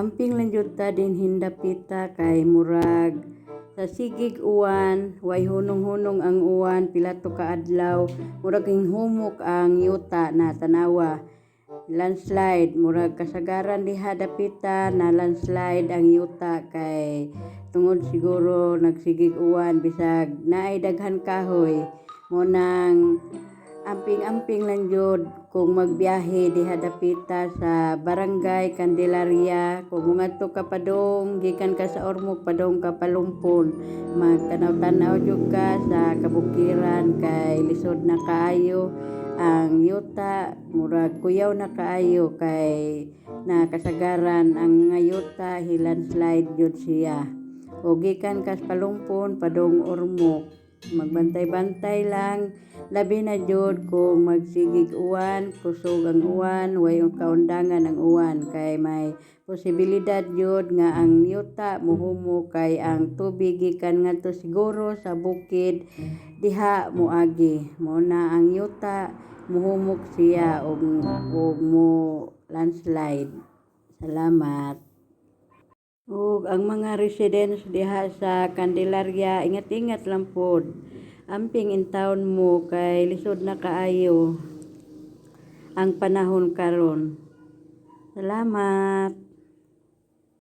Amping lang ta din hindapita kay murag. Sa sigig uwan, way hunong-hunong ang uwan, pila to ka adlaw, murag humok ang yuta na tanawa. Landslide, murag kasagaran diha dapita na landslide ang yuta kay tungod siguro nagsigig uwan bisag naay daghan kahoy. Mo nang amping-amping lang jud kung magbiyahe diha dapita sa barangay Candelaria. Kung ngadto ka padong gikan ka sa Ormoc padong ka palumpon. Magtanaw-tanaw jud ka sa kabukiran kay lisod na kaayo. Ang yuta murag kuyaw na kaayo kay nakasagaran ang nga yuta hilandslide jud siya. O gikan kas palumpon padong Ormoc magbantay-bantay lang. Labi na jud kung magsigig uwan kusog ang uwan way kaundangan ang uwan. Kay may posibilidad jud nga ang yuta muhumo kay ang tubig gikan ngadto siguro sa bukid diha moagi mo na ang yuta muhumok siya og og mo landslide. Salamat ug ang mga residents diha sa Candelaria ingat-ingat lang pod. Amping in town mo kay lisod na kaayo ang panahon karon. Salamat